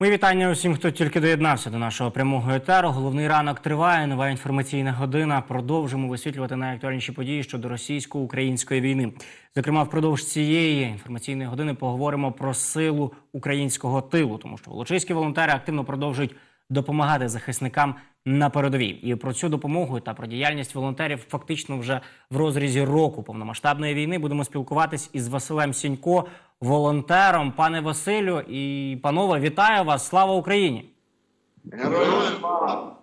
Ми вітання усім, хто тільки доєднався до нашого прямого етеру. Головний ранок триває. Нова інформаційна година. Продовжимо висвітлювати найактуальніші події щодо російсько-української війни. Зокрема, впродовж цієї інформаційної години поговоримо про силу українського тилу, тому що волочиські волонтери активно продовжують допомагати захисникам на передовій. І про цю допомогу та про діяльність волонтерів фактично вже в розрізі року повномасштабної війни будемо спілкуватись із Василем Сінько, волонтером. Пане Василю і панове, вітаю вас! Слава Україні! Героям слава!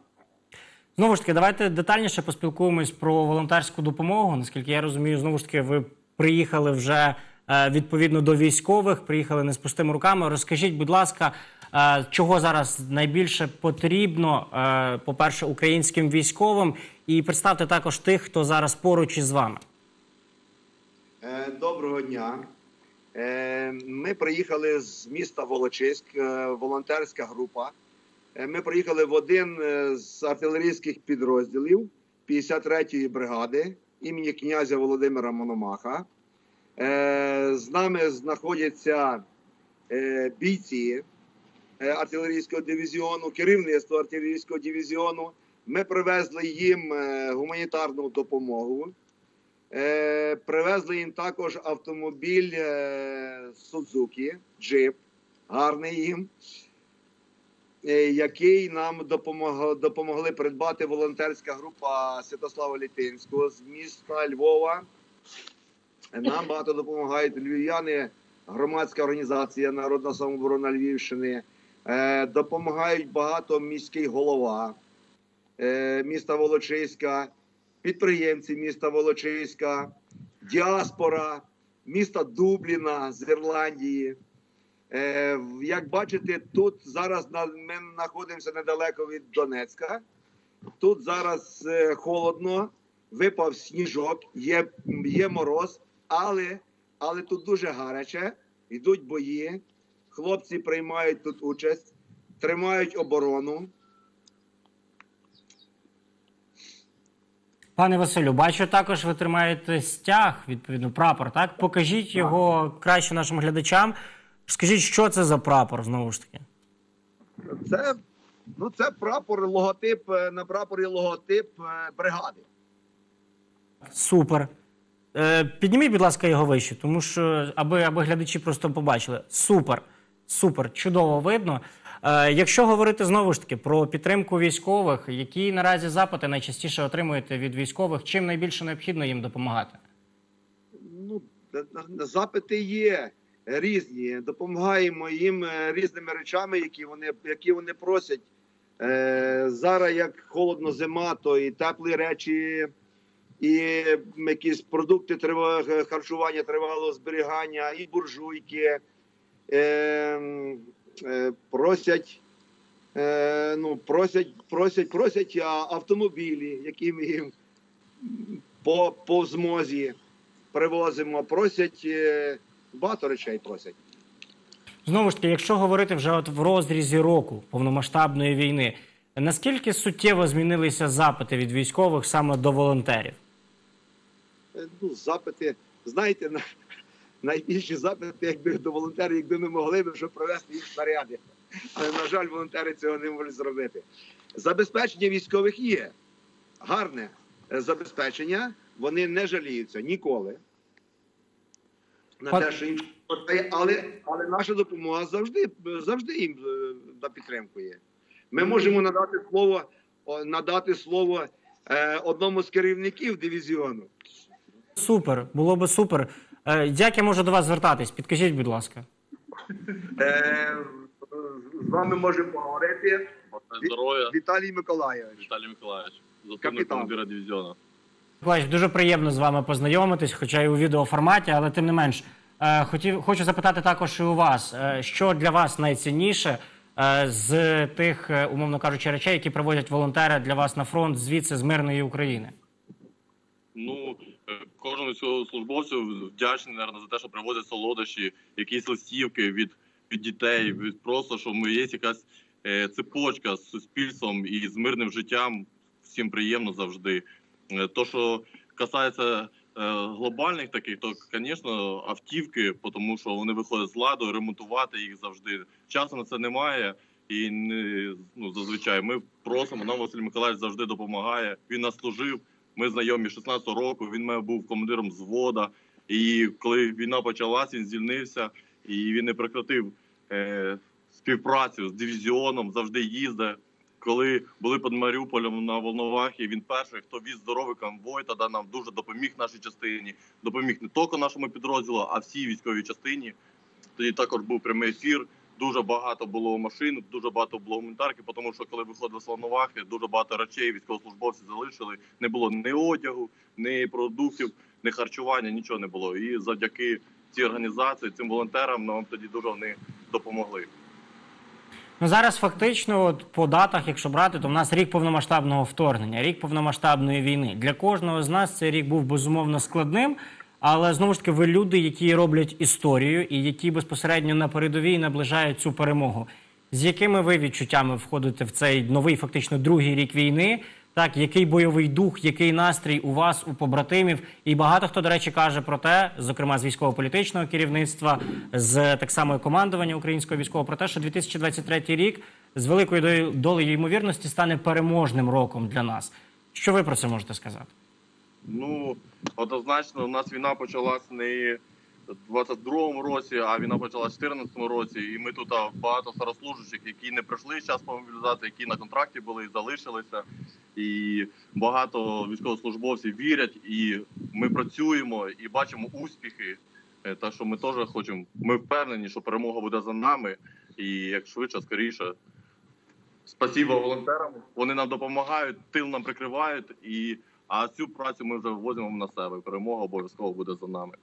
Знову ж таки, давайте детальніше поспілкуємось про волонтерську допомогу. Наскільки я розумію, знову ж таки, ви приїхали вже е, відповідно до військових, приїхали не з пустими руками. Розкажіть, будь ласка, е, чого зараз найбільше потрібно, е, по-перше, українським військовим, і представте також тих, хто зараз поруч із вами. Доброго дня. Е, Ми приїхали з міста Волочиськ, е, волонтерська група. Е, Ми приїхали в один з артилерійських підрозділів 53-ї бригади імені князя Володимира Мономаха. З нами знаходяться бійці артилерійського дивізіону, керівництво артилерійського дивізіону. Ми привезли їм гуманітарну допомогу. Е, привезли їм також автомобіль е, Сузуки, джип, гарний їм, е, який нам допомогли придбати волонтерська група Святослава Літинського з міста Львова. Нам багато допомагають львів'яни, громадська організація Народна самооборона Львівщини. Е, допомагають багато міський голова е, міста Волочиська підприємці міста Волочиська, діаспора, міста Дубліна з Ірландії. Е, як бачите, тут зараз ми знаходимося недалеко від Донецька. Тут зараз е, холодно, випав сніжок, є, є мороз, але, але тут дуже гаряче, йдуть бої. Хлопці приймають тут участь, тримають оборону. Пане Василю, бачу також ви тримаєте стяг, відповідно, прапор. Так, покажіть його краще нашим глядачам. Скажіть, що це за прапор знову ж таки. Це, ну, це прапор, логотип, е, на прапорі логотип е, бригади. Супер. Е, підніміть, будь ласка, його вище, тому що аби, аби глядачі просто побачили. Супер, супер, чудово видно. Е, якщо говорити знову ж таки про підтримку військових, які наразі запити найчастіше отримуєте від військових, чим найбільше необхідно їм допомагати? Ну, запити є різні. Допомагаємо їм е, різними речами, які вони, які вони просять. Е, зараз, як холодно зима, то і теплі речі, і якісь продукти трива- харчування тривалого зберігання, і буржуйки. Е, просять, е, ну, просять, просять, просять автомобілі, які ми їм по, по змозі привозимо. Просять е, багато речей просять. Знову ж таки, якщо говорити вже от в розрізі року повномасштабної війни, наскільки суттєво змінилися запити від військових саме до волонтерів? Е, Ну, запити, знаєте, на, найбільші запити, якби до волонтерів, якби ми могли б, щоб привезти їм снаряди. Але, на жаль, волонтери цього не можуть зробити. Забезпечення військових є. Гарне е, забезпечення. Вони не жаліються ніколи. На Пан- те, що їм але, але наша допомога завжди, завжди їм е, на підтримку є. Ми можемо надати слово, надати слово е, одному з керівників дивізіону. Супер, було би супер. Е, як я можу до вас звертатись? Підкажіть, будь ласка. Е, з вами може поговорити Здоров'я, Віталій Миколайович. Віталій Миколаївич, заступник Капітан. командира дивізіону. Миколаївич, дуже приємно з вами познайомитись, хоча й у відеоформаті, але тим не менш. Е, хотів, хочу запитати також і у вас, е, що для вас найцінніше е, з тих, е, умовно кажучи, речей, які привозять волонтери для вас на фронт звідси з мирної України? Ну, е, кожному військовослужбовцю вдячний, наверное, за те, що привозять солодощі, якісь листівки від, від дітей, від просто, що ми є якась е, цепочка з суспільством і з мирним життям. Всім приємно завжди. Е, то, що касається глобальних таких, то, звісно, автівки, тому що вони виходять з ладу, ремонтувати їх завжди. Часу на це немає. І не ну зазвичай ми просимо. Нам Василь Миколаївич завжди допомагає. Він нас служив. Ми знайомі з 16-го року. Він мене був командиром взвода. І коли війна почалась, він звільнився і він не прекратив е, співпрацю з дивізіоном. Завжди їздить. Коли були під Маріуполем на Волновахі, він перший, хто віз здоровий конвой, тоді нам дуже допоміг нашій частині. Допоміг не тільки нашому підрозділу, а всій військовій частині. Тоді також був прямий ефір. Дуже багато було машин, дуже багато було гуманітарки, тому що коли виходили з дуже багато речей військовослужбовці залишили. Не було ні одягу, ні продуктів, ні харчування, нічого не було. І завдяки цій організації, цим волонтерам нам тоді дуже вони допомогли. Ну зараз фактично, от по датах, якщо брати, то в нас рік повномасштабного вторгнення, рік повномасштабної війни. Для кожного з нас цей рік був безумовно складним. Але знову ж таки, ви люди, які роблять історію і які безпосередньо на передовій наближають цю перемогу. З якими ви відчуттями входите в цей новий, фактично другий рік війни? Так, який бойовий дух, який настрій у вас, у побратимів? І багато хто, до речі, каже про те, зокрема з військово-політичного керівництва, з так само командування українського військового, про те, що 2023 рік з великою долею ймовірності стане переможним роком для нас. Що ви про це можете сказати? Ну однозначно, у нас війна почалась не в 22-му році, а війна почалась в 14-му році. І ми тут багато старослужащих, які не пройшли час по мобілізації, які на контракті були і залишилися. І багато військовослужбовців вірять, і ми працюємо і бачимо успіхи. Е, Так що ми теж хочемо. Ми впевнені, що перемога буде за нами, і як швидше, скоріше. Спасибо волонтерам. Вони нам допомагають, тил нам прикривають, і а цю працю ми вже ввозимо на себе. Перемога обов'язково буде за нами.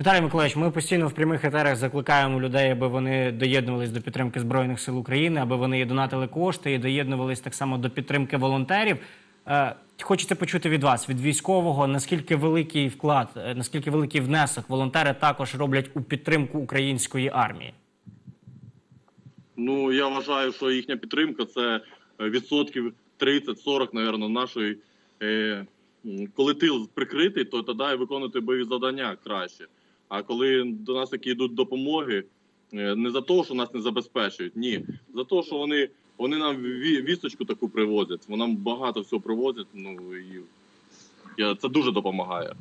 Віталій Миколаївич, ми постійно в прямих етерах закликаємо людей, аби вони доєднувались до підтримки Збройних сил України, аби вони і донатили кошти, і доєднувались так само до підтримки волонтерів. Е, Хочеться почути від вас, від військового, наскільки великий вклад, е, наскільки великий внесок волонтери також роблять у підтримку української армії. Ну я вважаю, що їхня підтримка це відсотків 30-40, напевно, нашої. Е, коли тил прикритий, то тоді виконувати бойові завдання краще. А коли до нас такі йдуть допомоги, е, не за те, що нас не забезпечують, ні, за те, що вони, вони нам вісточку таку привозять, вони нам багато всього привозять. Ну і це дуже допомагає.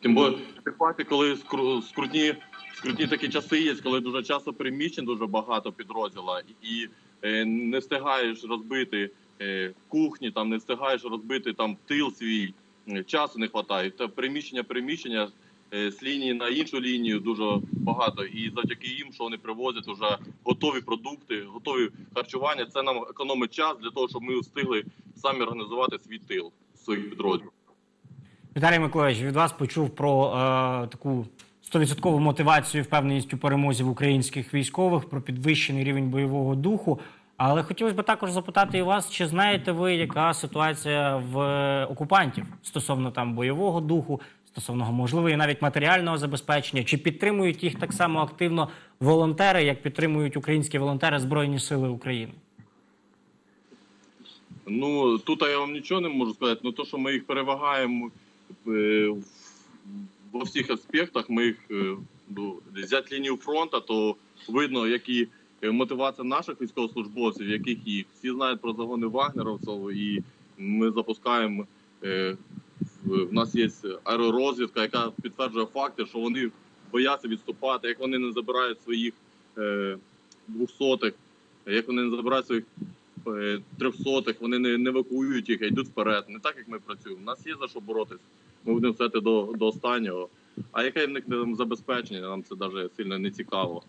Тим більше, коли скрутні, скрутні такі часи є, коли дуже часто приміщень дуже багато підрозділа, і е, не встигаєш розбити кухні, там не встигаєш розбити там тил свій, е, часу не вистачає. Та приміщення, приміщення е, з лінії на іншу лінію дуже багато. І завдяки їм, що вони привозять вже готові продукти, готові харчування. Це нам економить час для того, щоб ми встигли самі організувати свій тил своїх підрозділів. Віталій Миколаївич, від вас почув про е, таку 100% мотивацію, впевненість у перемозі в українських військових, про підвищений рівень бойового духу. Але хотілося б також запитати і вас, чи знаєте ви, яка ситуація в е, окупантів стосовно там бойового духу, стосовно можливо і навіть матеріального забезпечення, чи підтримують їх так само активно волонтери, як підтримують українські волонтери Збройні Сили України? Ну тут я вам нічого не можу сказати. Ну то, що ми їх перевагаємо е, в- во всіх аспектах, ми їх е, ну, взяти лінію фронту, то видно, які мотивація наших військовослужбовців, яких їх всі знають про загони вагнеровців, і ми запускаємо. Е, в нас є аеророзвідка, яка підтверджує факти, що вони бояться відступати, як вони не забирають своїх е, двохсотих, як вони не забирають своїх е, трьохсотих, вони не, евакуюють їх, а йдуть вперед. Не так, як ми працюємо. У нас є за що боротись. Ми будемо все до, до останнього. А яке в них там забезпечення, нам це навіть сильно не цікаво.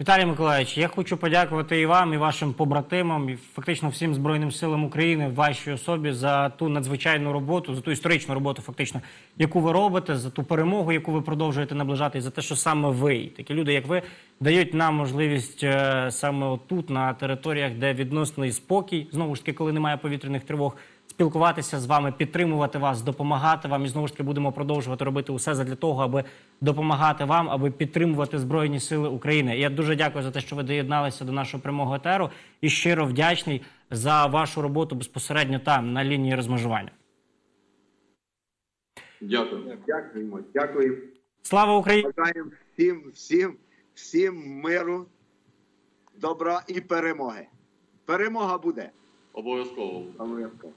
Віталій Миколаївич, я хочу подякувати і вам, і вашим побратимам, і фактично всім Збройним силам України вашій особі за ту надзвичайну роботу, за ту історичну роботу, фактично, яку ви робите, за ту перемогу, яку ви продовжуєте наближати, і за те, що саме ви, такі люди, як ви, дають нам можливість е, саме тут, на територіях, де відносний спокій, знову ж таки, коли немає повітряних тривог, спілкуватися з вами, підтримувати вас, допомагати вам. І знову ж таки будемо продовжувати робити усе для того, аби допомагати вам, аби підтримувати Збройні Сили України. Я дуже дякую за те, що ви доєдналися до нашого прямого етеру і щиро вдячний за вашу роботу безпосередньо там на лінії розмежування. Дякую. Дякуємо, дякуємо. Слава Україні! Бажаємо всім, всім, всім миру, добра і перемоги. Перемога буде. Обов'язково. Обов'язково.